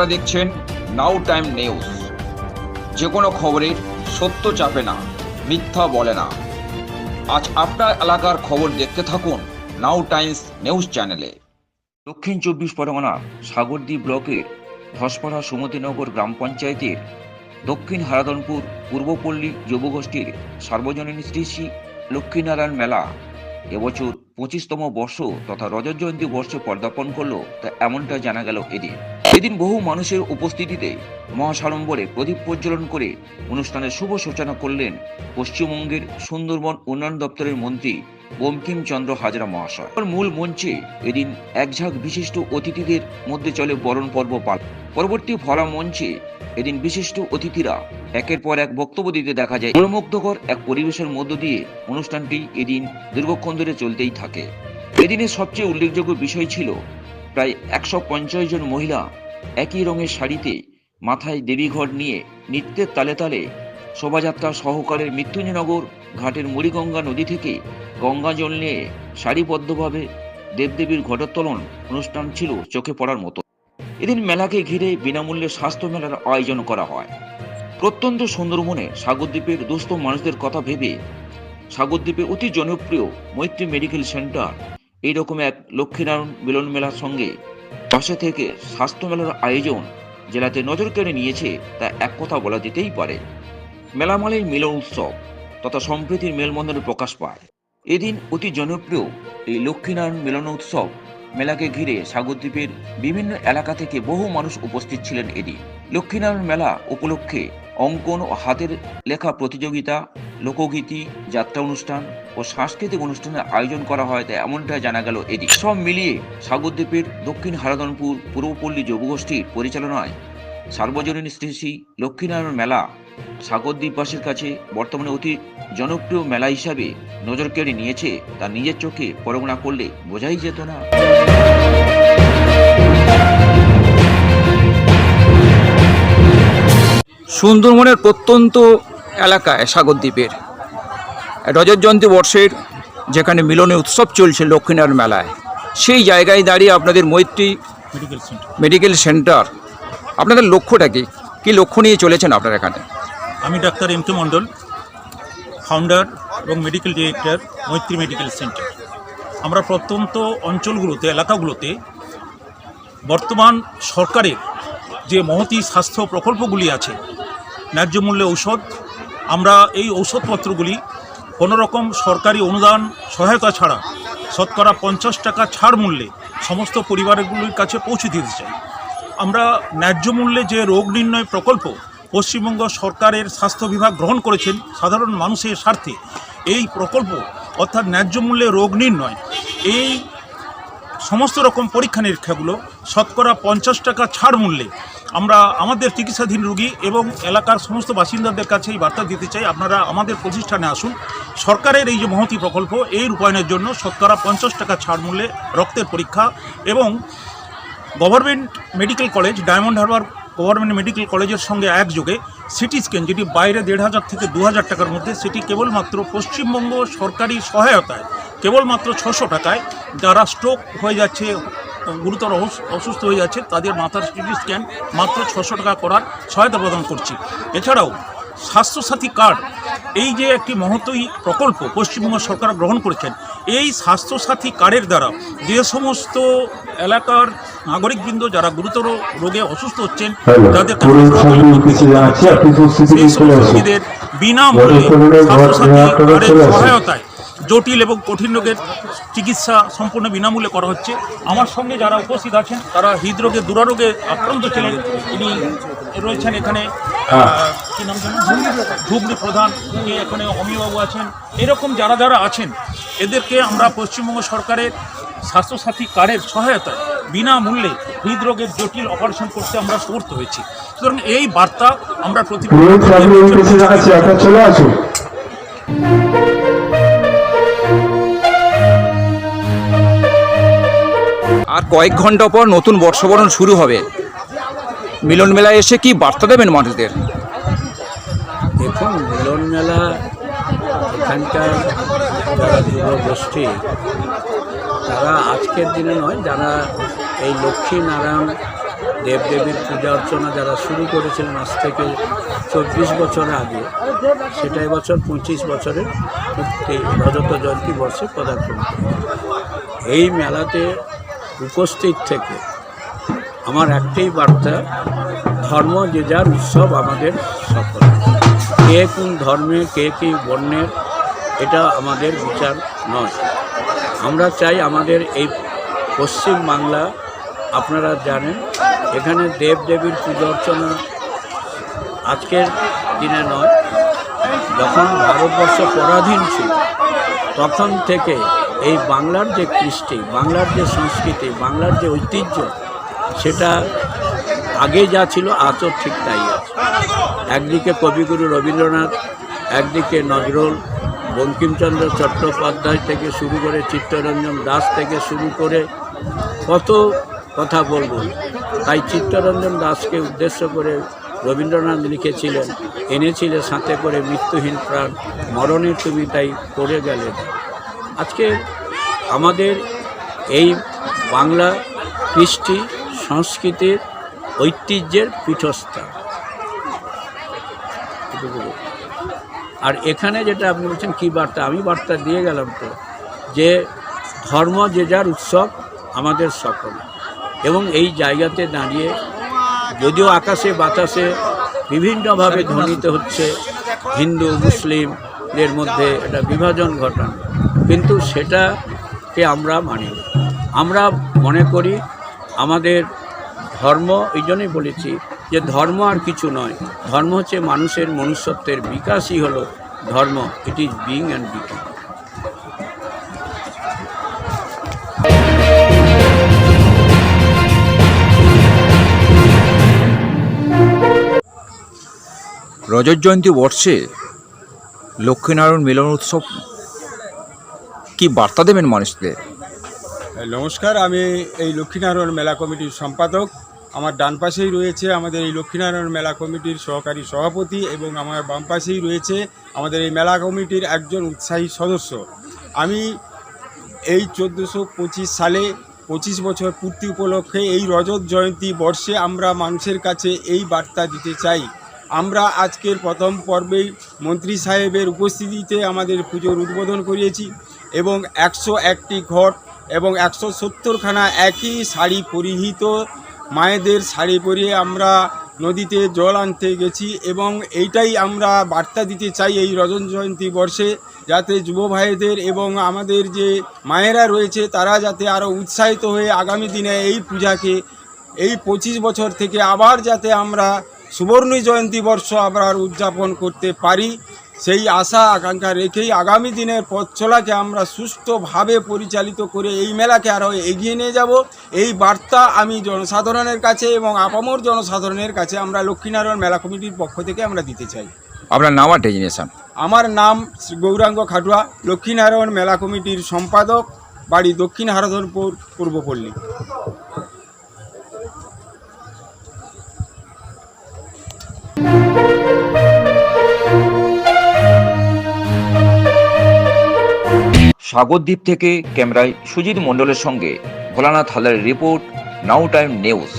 আপনারা দেখছেন নাও time news. যে কোনো খবরের সত্য চাপে না, মিথ্যা বলে না। আজ আপনার এলাকার খবর দেখতে থাকুন নাও টাইমস নিউজ চ্যানেলে। দক্ষিণ চব্বিশ পরগনা সাগরদ্বীপ ব্লকের ধসপাড়া সুমতিনগর গ্রাম পঞ্চায়েতের দক্ষিণ হারাদনপুর পূর্বপল্লী যুবগোষ্ঠীর সার্বজনীন শ্রী শ্রী লক্ষ্মীনারায়ণ মেলা এবছর পঁচিশতম বর্ষ তথা রজত জয়ন্তী বর্ষে পদার্পণ করল, তা এমনটা জানা গেল এদিন। এদিন বহু মানুষের উপস্থিতিতে মহাসাড়ম্বরে প্রদীপ প্রজ্বলন করে অনুষ্ঠানের শুভ সূচনা করলেন পশ্চিমবঙ্গের সুন্দরবন উন্নয়ন দপ্তরের মন্ত্রী বঙ্কিমচন্দ্র হাজরা মহাশয়। মূল মঞ্চে এদিন একঝাঁক বিশিষ্ট অতিথিদের মধ্যে চলে বরণ পর্ব পাল পরবর্তী ফলা মঞ্চে এদিন বিশিষ্ট অতিথিরা একের পর এক বক্তব্য দিতে দেখা যায়। মনোমুগ্ধকর এক পরিবেশের মধ্য দিয়ে অনুষ্ঠানটি এদিন দীর্ঘক্ষণ ধরে চলতেই থাকে। এদিনের সবচেয়ে উল্লেখযোগ্য বিষয় ছিল প্রায় একশো পঞ্চাশ জন মহিলা একই রঙের শাড়িতে মাথায় দেবীঘর নিয়ে নৃত্যের তালে তালে শোভাযাত্রা সহকারে মৃত্যুঞ্জয়নগর ঘাটের মুড়িগঙ্গা নদী থেকে গঙ্গা জল নিয়ে সারিবদ্ধভাবে দেবদেবীর ঘটোত্তোলন অনুষ্ঠান ছিল চোখে পড়ার মতো। এদিন মেলাকে ঘিরে বিনামূল্যে স্বাস্থ্য মেলার আয়োজন করা হয়। প্রত্যন্ত সুন্দরবনে সাগরদ্বীপের দুস্থ মানুষদের কথা ভেবে সাগরদ্বীপে অতি জনপ্রিয় মৈত্রী মেডিকেল সেন্টার এইরকম এক লক্ষ্মীনারায়ণ মিলন মেলার সঙ্গে পাশে থেকে স্বাস্থ্য মেলার আয়োজন জেলাতে নজর কেড়ে নিয়েছে তা এক কথা বলা যেতেই পারে। মেলা মালেই মিলন উৎসব তথা সম্প্রীতির মেলবন্ধনের প্রকাশ পায়। এদিন অতি জনপ্রিয় এই লক্ষ্মীনারায়ণ মিলন উৎসব মেলাকে ঘিরে সাগরদ্বীপের বিভিন্ন এলাকা থেকে বহু মানুষ উপস্থিত ছিলেন এদিন। লক্ষ্মীনারায়ণ মেলা উপলক্ষে অঙ্কন ও হাতের লেখা প্রতিযোগিতা লোকগীতি, যাত্রা অনুষ্ঠান ও সাংস্কৃতিক অনুষ্ঠানের আয়োজন করা হয়, তাই এমনটা জানা গেল এদিন সব মিলিয়ে সাগরদ্বীপের দক্ষিণ হারাদনপুর, পূর্বপল্লী যুবগোষ্ঠীর পরিচালনায় সার্বজনীন শ্রী লক্ষ্মীনারায়ণ মেলা সাগরদ্বীপবাসীর কাছে বর্তমানে অতি জনপ্রিয় মেলা হিসাবে নজর কেড়ে নিয়েছে। তা নিজের চোখে পরগনা করলে বোঝাই যেত না। সুন্দরবনের প্রত্যন্ত এলাকায় সাগরদ্বীপের রজত জয়ন্তী বর্ষের যেখানে মিলনে উৎসব চলছে লক্ষ্মীনারায়ণ মেলায় সেই জায়গায় দাঁড়িয়ে আপনাদের মৈত্রী মেডিকেল সেন্টার মেডিকেল সেন্টার আপনাদের লক্ষ্যটা কি? কী লক্ষ্য নিয়ে চলেছেন আপনারা এখানে? আমি doctor M K Mondal founder এবং medical director Maitri medical centre আমরা প্রত্যন্ত অঞ্চলগুলোতে এলাকাগুলোতে বর্তমান সরকারের যে মহতি স্বাস্থ্য প্রকল্পগুলি আছে ন্যায্য মূল্যে ঔষধ আমরা এই ঔষধপত্রগুলি কোনো রকম সরকারি অনুদান সহায়তা ছাড়া শতকরা পঞ্চাশ টাকা ছাড় মূল্যে সমস্ত পরিবারগুলির কাছে পৌঁছে দিতে চাই। আমরা ন্যায্য মূল্যে যে রোগ নির্ণয় প্রকল্প পশ্চিমবঙ্গ সরকারের স্বাস্থ্য বিভাগ গ্রহণ করেছেন, সাধারণ মানুষের স্বার্থে এই প্রকল্প অর্থাৎ ন্যায্য মূল্যে রোগ নির্ণয়, এই সমস্ত রকম পরীক্ষা নিরীক্ষাগুলো শতকরা পঞ্চাশ টাকা ছাড় মূল্যে আমরা আমাদের চিকিৎসাধীন রোগী এবং এলাকার সমস্ত বাসিন্দাদের কাছে এই বার্তা দিতে চাই। আপনারা আমাদের প্রতিষ্ঠানে আসুন। সরকারের এই যে মহতি প্রকল্প, এই রূপায়ণের জন্য শতকরা পঞ্চাশ টাকা ছাড় মূল্যে রক্তের পরীক্ষা এবং government medical college, Diamond Harbour government medical কলেজের সঙ্গে একযোগে সিটি স্ক্যান, যেটি বাইরে দেড় হাজার থেকে দু হাজার টাকার মধ্যে, সেটি কেবলমাত্র পশ্চিমবঙ্গ সরকারি সহায়তায়, কেবলমাত্র ছশো টাকায় যারা স্ট্রোক হয়ে যাচ্ছে গুরুতর অসুস্থ হয়ে যাচ্ছে তাদের মাথার সিটি স্ক্যান মাত্র ছশো টাকা করার সহায়তা প্রদান করছি। এছাড়াও স্বাস্থ্যসাথী কার্ড এই যে একটি মহতই প্রকল্প পশ্চিমবঙ্গ সরকার গ্রহণ করেছেন এই স্বাস্থ্যসাথী কার্ডের দ্বারা যে সমস্ত এলাকার নাগরিকবৃন্দ যারা গুরুতর রোগে অসুস্থ হচ্ছেন হচ্ছে, সেই সমস্ত রোগীদের বিনামূল্যে স্বাস্থ্যসাথী কার্ডের সহায়তায় জটিল এবং কঠিন রোগের চিকিৎসা সম্পূর্ণ বিনামূল্যে করা হচ্ছে। আমার সঙ্গে যারা উপস্থিত আছেন তারা হৃদরোগে দুরারোগে আক্রান্ত ছিলেন। ইনি রয়েছেন এখানে আহ, কি নাম জানেন ধুবড়ি প্রধান। এখানে অমিবাবু আছেন। এরকম যারা যারা আছেন এদেরকে আমরা পশ্চিমবঙ্গ সরকারের স্বাস্থ্যসাথী কার্ডের সহায়তায় বিনামূল্যে হৃদরোগের জটিল অপারেশন করতে আমরা সমর্থ হয়েছি। সুতরাং এই বার্তা আমরা প্রতি আর কয়েক ঘণ্টা পর নতুন বর্ষবরণ শুরু হবে। মিলন মেলায় এসে কি বার্তা দেবেন মানুষদের? দেখুন, মিলন মেলা এখানকার যারা যুব গোষ্ঠী তারা আজকের দিনে নয়, যারা এই লক্ষ্মী নারায়ণ দেবদেবীর পূজা অর্চনা যারা শুরু করেছিলেন আজ থেকে চব্বিশ বছর আগে, সেটা এবছর পঁচিশ বছরের রজত জয়ন্তী বর্ষে পদার্পণ এই মেলাতে উপস্থিত থেকে আমার একটাই বার্তা, ধর্ম যে যার উৎসব আমাদের সকল। কে কোন ধর্মে, কে কি বর্ণের, এটা আমাদের বিচার নয়। আমরা চাই আমাদের এই পশ্চিম বাংলা, আপনারা জানেন, এখানে দেব দেবীর পুজো অর্চনা আজকের দিনে নয়, যখন ভারতবর্ষ পরাধীন ছিল, তখন থেকে এই বাংলার যে কৃষ্টি, বাংলার যে সংস্কৃতি, বাংলার যে ঐতিহ্য, সেটা আগে যা ছিল, আজও ঠিক তাই আছে। একদিকে কবিগুরু রবীন্দ্রনাথ, একদিকে নজরুল বঙ্কিমচন্দ্র চট্টোপাধ্যায় থেকে শুরু করে চিত্তরঞ্জন দাস থেকে শুরু করে কত কথা বলব। তাই চিত্তরঞ্জন দাসকে উদ্দেশ্য করে রবীন্দ্রনাথ লিখেছিলেন, এনেছিলে সাথে করে মৃত্যুহীন প্রাণ মরণে তুমি তাই করে গেলে। আজকে আমাদের এই বাংলা কৃষ্টি সংস্কৃতির ঐতিহ্যের পীঠস্থান আর এখানে যেটা আপনি বলছেন, কী বার্তা? আমি বার্তা দিয়ে গেলাম তো, যে ধর্ম যে যার উৎসব, আমাদের সকল। এবং এই জায়গাতে দাঁড়িয়ে যদিও আকাশে বাতাসে বিভিন্নভাবে ধ্বনিত হচ্ছে, হিন্দু, মুসলিমদের মধ্যে এটা বিভাজন ঘটানো। কিন্তু সেটাকে আমরা মানি আমরা মনে করি আমাদের ধর্ম, এই জন্যই বলেছি যে ধর্ম আর কিছু নয়। ধর্ম হচ্ছে মানুষের মনুষ্যত্বের বিকাশই হলো ধর্ম। It is being and become রজত জয়ন্তী বর্ষে লক্ষ্মীনারায়ণ মিলন উৎসব কি বার্তা দেবেন মানুষদের নমস্কার, আমি এই লক্ষ্মীনারায়ণ মেলা কমিটির সম্পাদক। আমার ডান পাশেই রয়েছে আমাদের এই লক্ষ্মীনারায়ণ মেলা কমিটির সহকারী সভাপতি এবং আমার বাম পাশেই রয়েছে আমাদের এই মেলা কমিটির একজন উৎসাহী সদস্য। আমি এই চোদ্দোশো পঁচিশ সালে পঁচিশ বছর পূর্তি উপলক্ষে এই রজত জয়ন্তী বর্ষে আমরা মানুষের কাছে এই বার্তা দিতে চাই। আমরা আজকের প্রথম পর্বেই মন্ত্রী সাহেবের উপস্থিতিতে আমাদের পুজোর উদ্বোধন করিয়েছি। এবং একশো একটি ঘট এবং একশো সত্তরখানা একই শাড়ি পরিহিত। মায়েদের শাড়ি পরিয়ে আমরা নদীতে জল আনতে গেছি এবং এইটাই আমরা বার্তা দিতে চাই এই রজন জয়ন্তী বর্ষে যাতে যুব ভাইদের এবং আমাদের যে মায়েরা রয়েছে তারা যাতে আরও উৎসাহিত হয়ে আগামী দিনে এই পূজাকে এই পঁচিশ বছর থেকে আবার যাতে আমরা সুবর্ণ জয়ন্তী বর্ষ আবার উদযাপন করতে পারি। সেই আশা আকাঙ্ক্ষা রেখেই আগামী দিনের পথ চলাকে আমরা সুস্থভাবে পরিচালিত করে এই মেলাকে আরও এগিয়ে নিয়ে যাব। এই বার্তা আমি জনসাধারণের কাছে এবং আপামর জনসাধারণের কাছে আমরা লক্ষ্মীনারায়ণ মেলা কমিটির পক্ষ থেকে আমরা দিতে চাই। আপনার নাম আর ডেজিনেশন? আমার নাম শ্রী গৌরাঙ্গ খাটুয়া লক্ষ্মীনারায়ণ মেলা কমিটির সম্পাদক বাড়ি দক্ষিণ হারাধনপুর পূর্বপল্লী। সাগরদ্বীপ থেকে ক্যামেরায় সুজিত মণ্ডলের সঙ্গে ভোলানাথ হালের রিপোর্ট নাও টাইম নিউজ।